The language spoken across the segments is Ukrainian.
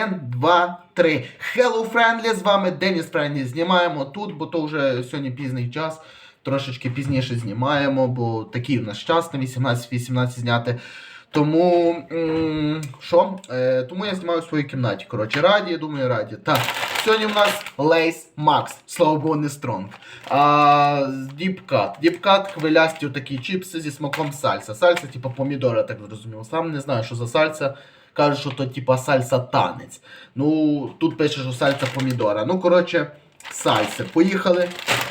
Один, два, три. Hello, Friendly, з вами Деніс Friendly. Знімаємо тут, бо то вже сьогодні пізний час. Трошечки пізніше знімаємо, бо такий у нас час на 18-18 зняти. Тому що? Е, тому я знімаю в своїй кімнаті. Коротше, раді, я думаю, раді. Так, сьогодні у нас Лейс Макс, слава Богу, не стронг. Діпкат. Діпкат хвилясті такі чіпси зі смаком сальса. Сальса, типу помідора, так зрозуміло. Сам не знаю, що за сальса. Кажуть, що то типа сальса танець. Ну, тут пише, що сальса помідора. Ну, коротше, сальси. Поїхали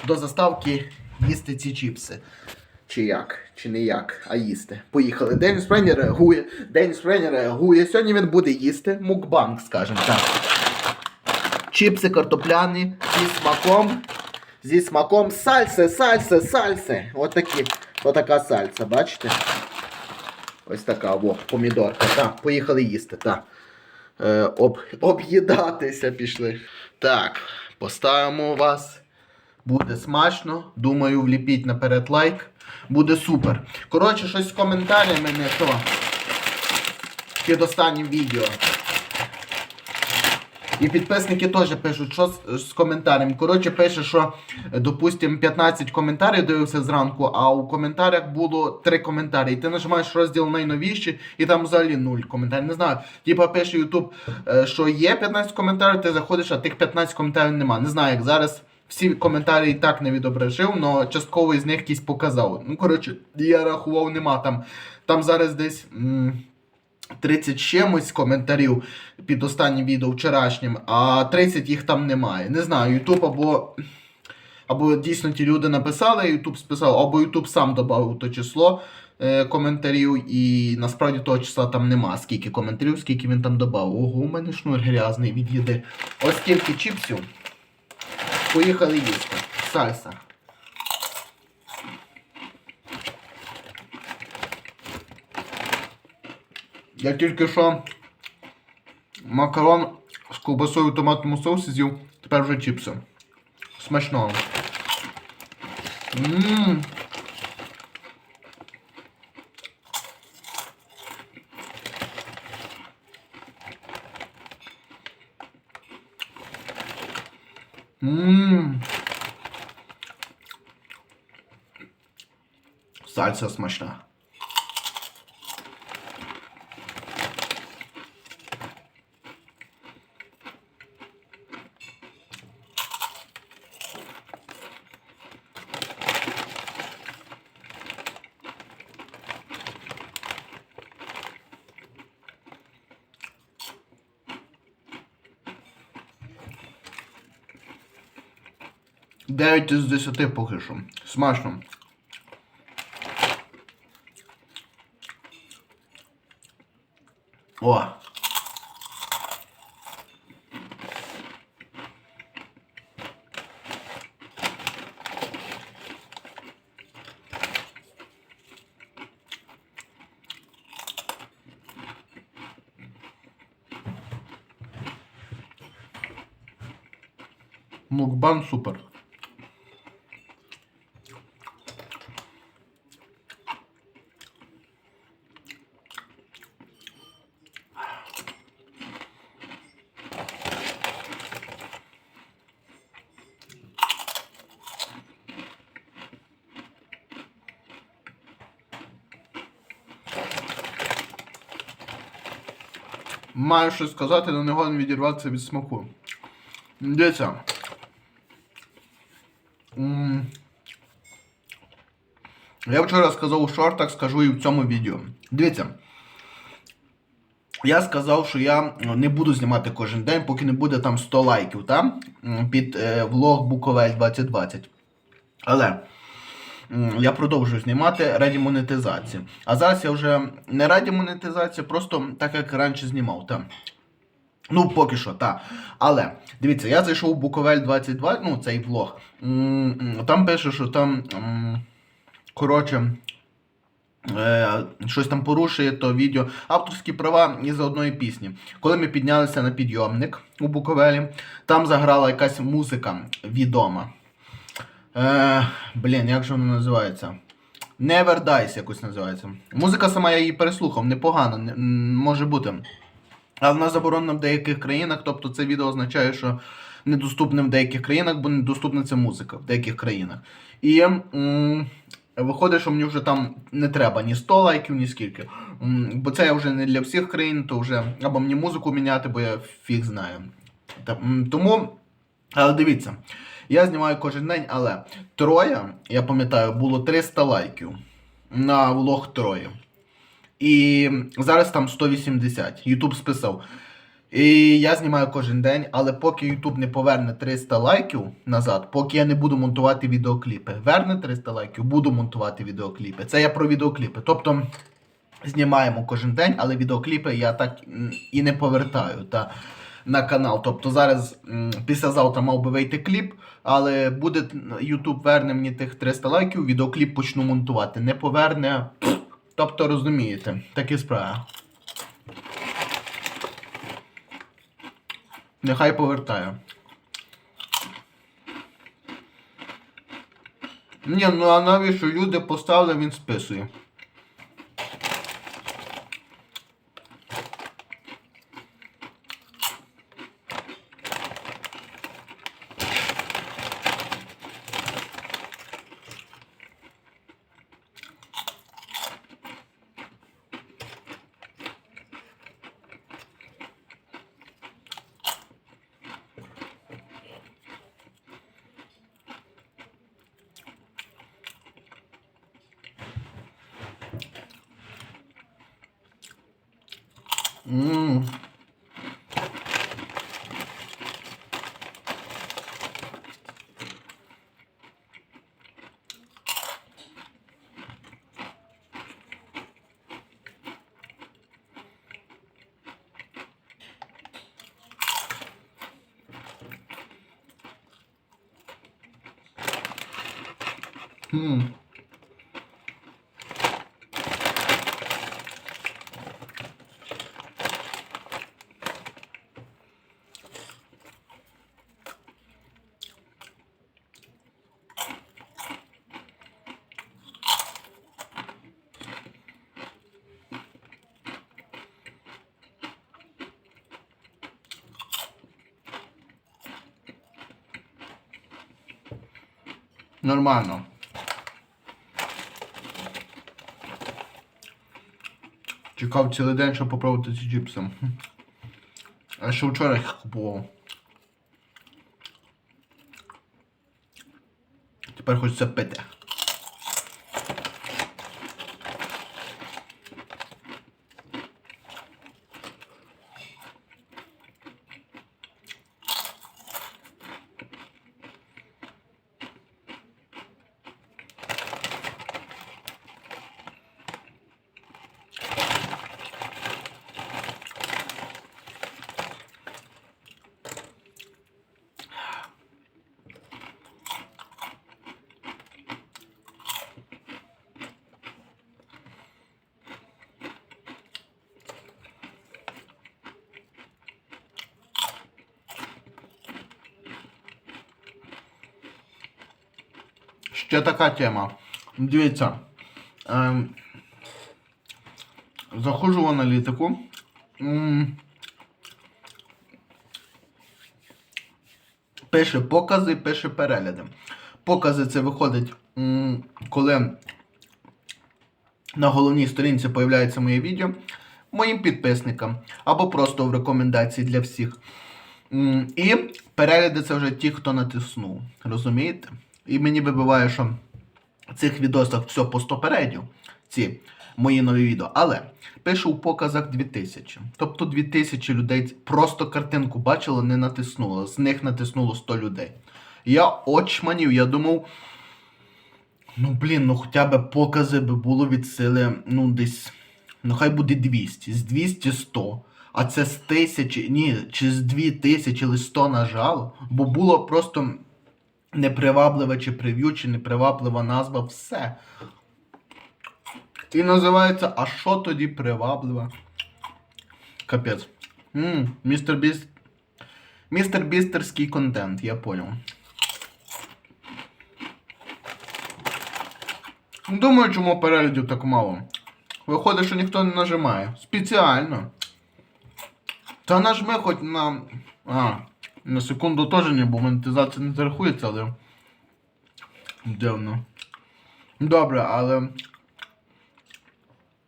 до заставки їсти ці чіпси. Чи як? Чи не як, а їсти. Поїхали. Деніс Френі реагує. Деніс Френі реагує. Сьогодні він буде їсти. Мукбанк, скажімо так. Чіпси картопляні зі смаком. Зі смаком сальси, сальси, сальси. Отакі. Отака сальса, бачите? Ось така, во, помідорка. Так, поїхали їсти, так. Е, об, об'їдатися пішли. Так, поставимо вас. Буде смачно. Думаю, вліпіть наперед лайк. Буде супер. Коротше, щось з коментарями не то. Під останнім відео. І підписники теж пишуть, що з, з коментарем. Коротше, пише, що, допустим, 15 коментарів дивився зранку, а у коментарях було 3 коментарі. І ти нажимаєш розділ найновіші, і там взагалі 0 коментарів. Не знаю. Типа пише YouTube, е, що є 15 коментарів, ти заходиш, а тих 15 коментарів нема. Не знаю, як зараз. Всі коментарі і так не відображив, але частково із них якийсь показав. Ну, коротше, я рахував, нема там. Там зараз десь. 30 чимось коментарів під останнім відео вчорашнім, а 30 їх там немає. Не знаю, Ютуб або. Або дійсно ті люди написали, Ютуб списав, або Ютуб сам додав то число е, коментарів, і насправді того числа там нема. Скільки коментарів, скільки він там додав. Ого, у мене шнур грязний від їди. Ось скільки чіпсів. Поїхали їсти. Сальса. Я тільки що макарон з ковбасою в томатному соусі з'їв, тепер вже чіпси. Смачного. Ммм. Ммм. Сальса смачна. Дев'ять із 10 поки що. Смачно. О. Мукбан супер. Маю щось сказати, але не годен відірватися від смаку. Дивіться. Я вчора сказав у шортах, скажу і в цьому відео. Дивіться. Я сказав, що я не буду знімати кожен день, поки не буде там 100 лайків та? Під е, влог Буковель 2020. Але я продовжую знімати раді монетизації. А зараз я вже не раді монетизації, просто так як раніше знімав. Та. Ну, поки що, так. Але дивіться, я зайшов у Буковель 22, ну, цей влог. Там пише, що там. Коротше. Е, щось там порушує то відео. Авторські права із одної пісні. Коли ми піднялися на підйомник у Буковелі, там заграла якась музика відома. Е, блін, як же вона називається? Never Dies якось називається. Музика сама я її переслухав, непогано, не- може бути. але вона заборонена в деяких країнах. Тобто це відео означає, що недоступне в деяких країнах, бо недоступна це музика в деяких країнах. І м, виходить, що мені вже там не треба ні 100 лайків, ні скільки. М, Бо це я вже не для всіх країн, то вже або мені музику міняти, бо я фіг знаю. Та, тому, але дивіться, я знімаю кожен день, але троє, я пам'ятаю, було 300 лайків на влог троє. І зараз там 180. Ютуб списав. І я знімаю кожен день, але поки Ютуб не поверне 300 лайків назад, поки я не буду монтувати відеокліпи. Верне 300 лайків, буду монтувати відеокліпи. Це я про відеокліпи. Тобто знімаємо кожен день, але відеокліпи я так і не повертаю та, на канал. Тобто зараз післязавтра мав би вийти кліп, але буде Ютуб верне мені тих 300 лайків, відеокліп почну монтувати. Не поверне. Тобто розумієте, такі справи. Нехай повертає. Ні, ну а навіщо люди поставили, він списує. Ммм. Ммм. Нормально. Чекав цілий день, щоб попробувати ці чіпси. А ще вчора їх купував. Тепер хочеться пити. Ще така тема. Дивіться. Ем, заходжу в аналітику. Пише покази, пише перегляди. Покази це виходить, коли на головній сторінці появляється моє відео моїм підписникам або просто в рекомендації для всіх. І перегляди це вже ті, хто натиснув. Розумієте? І мені вибиває, що в цих відосах все по 100 передів, ці мої нові відео. Але пишу в показах 2000. Тобто 2000 людей просто картинку бачили, не натиснуло. З них натиснуло 100 людей. Я очманів, я думав. Ну, блін, ну хоча б покази би було від сили, ну, десь. Ну, хай буде 200. З 200 100. А це з тисячі, ні, чи з 2000, чи 100 нажало. Бо було просто непривабливе чи прев'ю, чи неприваблива назва, все. І називається А що тоді привабливе? Капець. Містер Біст. Містер Бістерський контент, я понял. Думаю, чому переглядів так мало. Виходить, що ніхто не нажимає. Спеціально. Та нажми хоч на. А, на секунду теж ні, бо монетизація не зарахується, але. Дивно. Добре, але.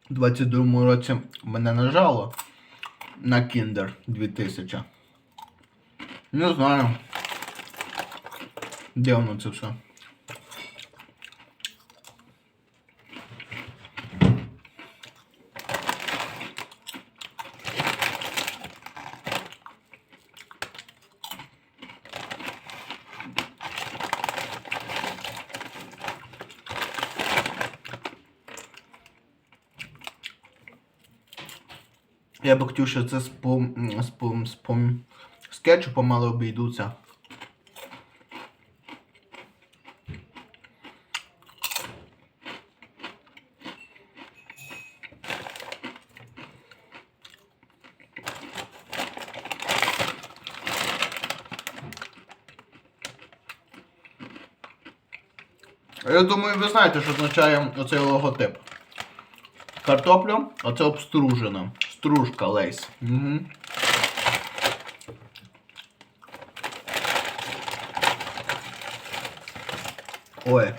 У 22 році мене нажало на Kinder 2000. Не знаю. Дивно це все. Я би хотів, що це з пом... з пом... з пом... з кетчупом, але обійдуться. Я думаю, ви знаєте, що означає оцей логотип. Картопля, а це обстружена. Стружка лейс. Угу. Ой.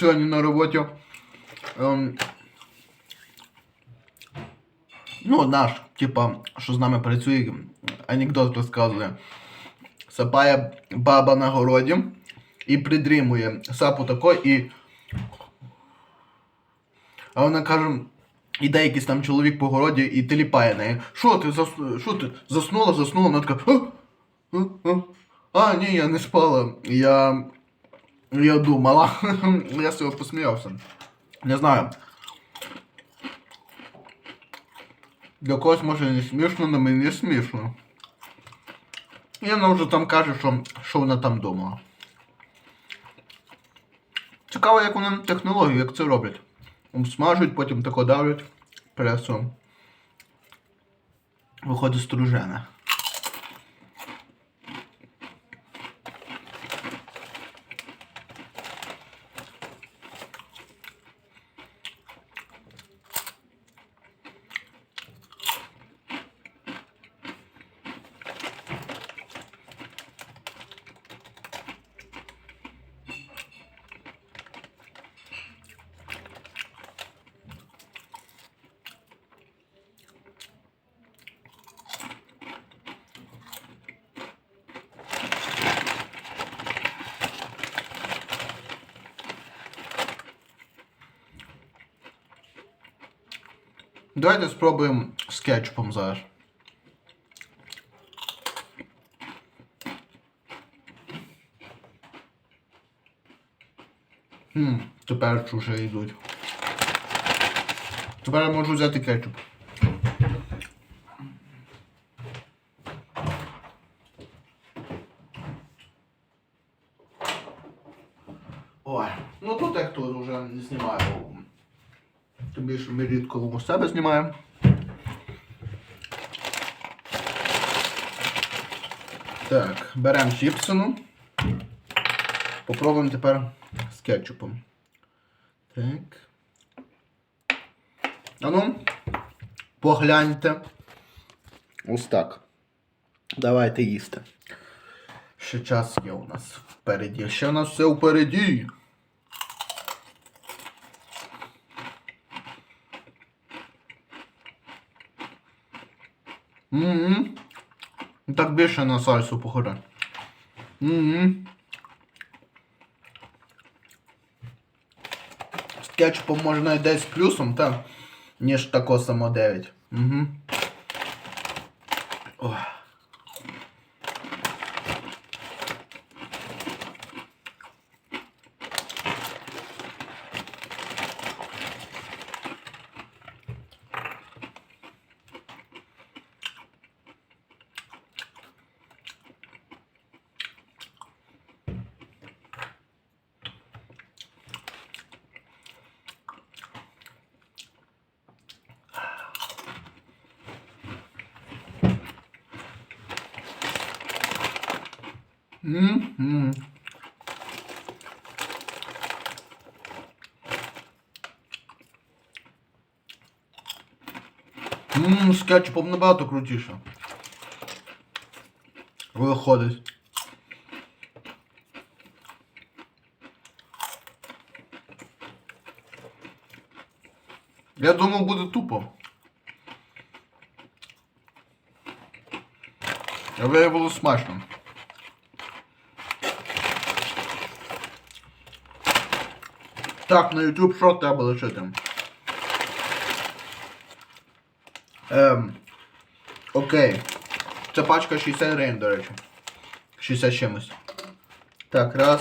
Сьогодні на роботі. Ем, ну, наш, типа, що з нами працює, анекдот розказує. Сапає баба на городі і придрімує сапу тако і. А вона каже, іде якийсь там чоловік по городі і теліпає неї. Що ти зас... що ти? Заснула, заснула, вона така. «А? А? А? А, ні, я не спала. Я. Я думала. я з цього посміявся. Не знаю. Для когось може не смішно, але мені смішно. І вона вже там каже, що, що вона там думала. Цікаво, як вони технологію, як це роблять. Смажують, потім тако давлять пресом. Виходить стружене. Давайте спробуємо з кетчупом зараз. Хм, тепер вже йдуть. Тепер я можу взяти кетчуп. Ой, ну тут як тут вже не знімаю. Тим більше ми рідко у себе знімаємо. Так, беремо чіпсину. Попробуємо тепер з кетчупом. Так. А ну, погляньте. Ось так. Давайте їсти. Ще час є у нас впереді. Ще у нас все впереді. Угу. Так більше на сальсу похоже. Угу. З кетчупом можна десь плюсом, так? Ніж тако само 9. Угу. Ох. М-м. Ммм, з кетчупом набагато крутіше. Виходить. Я думав, буде тупо. А виявилось смачно. Так, на YouTube що треба лишити? Ем, окей. Це пачка 60 гривень, до речі. 60 чимось. Так, раз.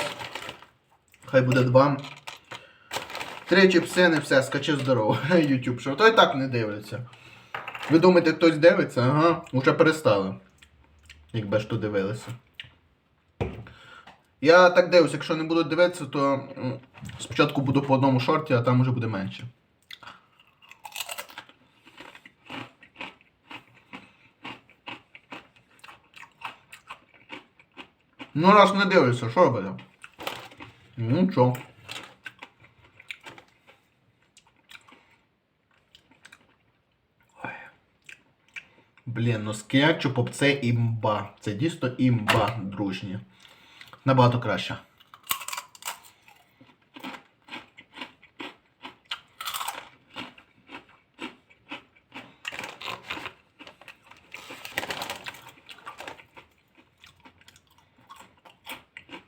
Хай буде два. Три чіпси, не все, скачи здорово. YouTube що. То і так не дивляться. Ви думаєте, хтось дивиться? Ага, уже перестали. Якби ж то дивилися. Я так дивлюсь, якщо не буду дивитися, то спочатку буду по одному шорті, а там уже буде менше. Ну, раз не дивишся, що робити? Ну, нічого. Блін, ну з кетчупом це імба. Це дійсно імба, дружні. Набагато краще.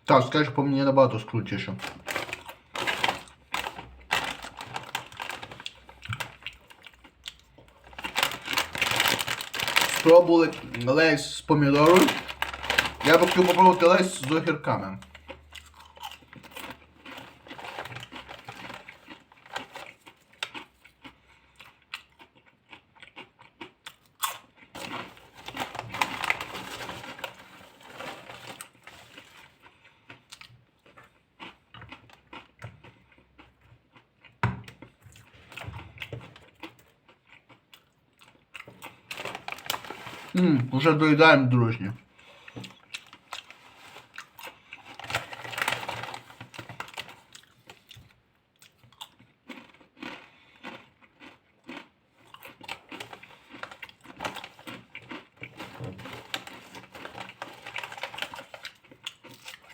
Так, скажеш, по мені набагато скрутіше. Спробували лейс з помідором. Я б хотів попробувати лейс з огірками. Ммм, уже доїдаємо дружні.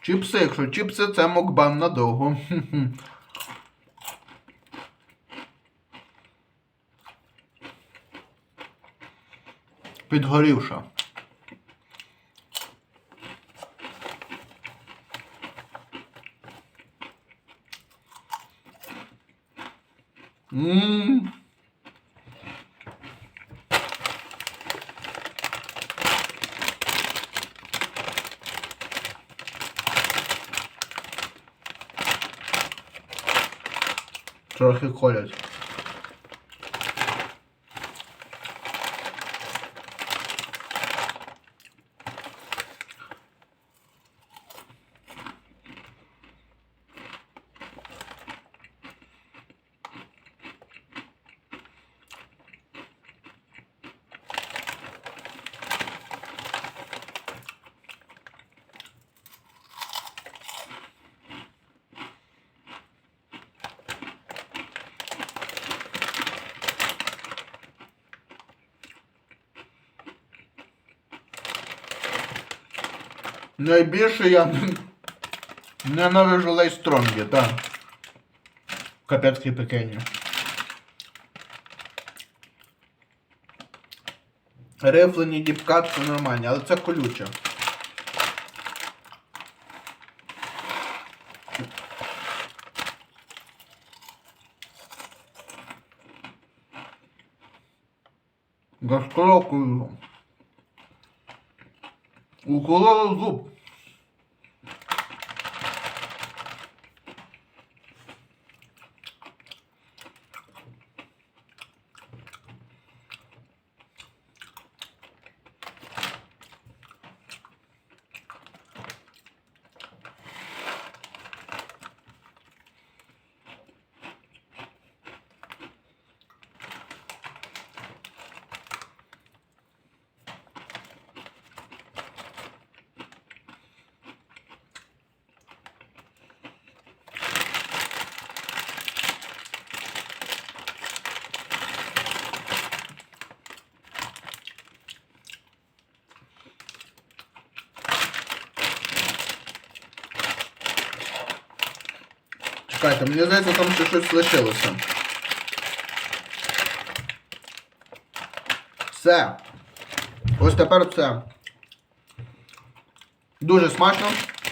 Чіпси, якщо чіпси, це мокбан надовго. Підгорівша. Ммм. Трохи колять. Найбільше я ненавижу лей стронгі, так. Капецькі пекені. Рифлені діпкат це нормальні, але це колюче. Розколокую. Уколола зуб. Чекайте, мені здається, там ще щось лишилося. Все. Ось тепер це. Дуже смачно.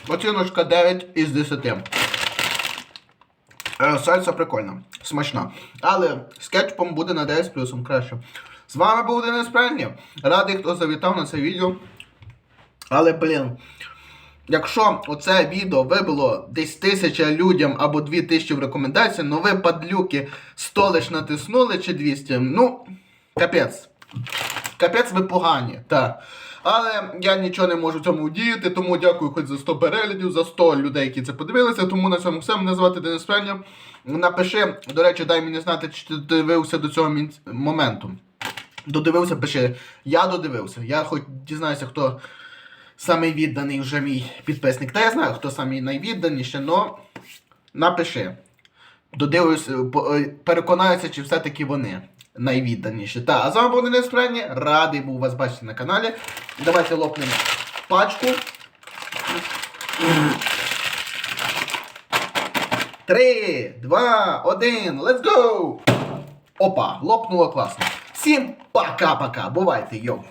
Оціночка 9 із 10. Е, Сальса прикольна, смачна. Але з кетчупом буде на 10 з плюсом краще. З вами був Денис Пренні. Радий, хто завітав на це відео. Але, блін, якщо оце відео вибило десь тисяча людям або дві тисячі в рекомендації, ну ви падлюки 100 лиш натиснули чи 200, ну, капець. Капець ви погані, так. Але я нічого не можу цьому діяти, тому дякую хоч за 100 переглядів, за 100 людей, які це подивилися. Тому на цьому все. Мене звати Денис Пеня. Напиши, до речі, дай мені знати, чи ти дивився до цього моменту. Додивився, пиши. Я додивився. Я хоч дізнаюся, хто самий відданий вже мій підписник. Та я знаю, хто самий найвідданіший, но напиши. Додивлюся, е, переконаюся, чи все-таки вони найвідданіші. Та, а з вами був Денис. Радий був вас бачити на каналі. Давайте лопнемо пачку. Три, два, один, let's go! Опа, лопнуло класно. Всім пока-пока. Бувайте, йоу.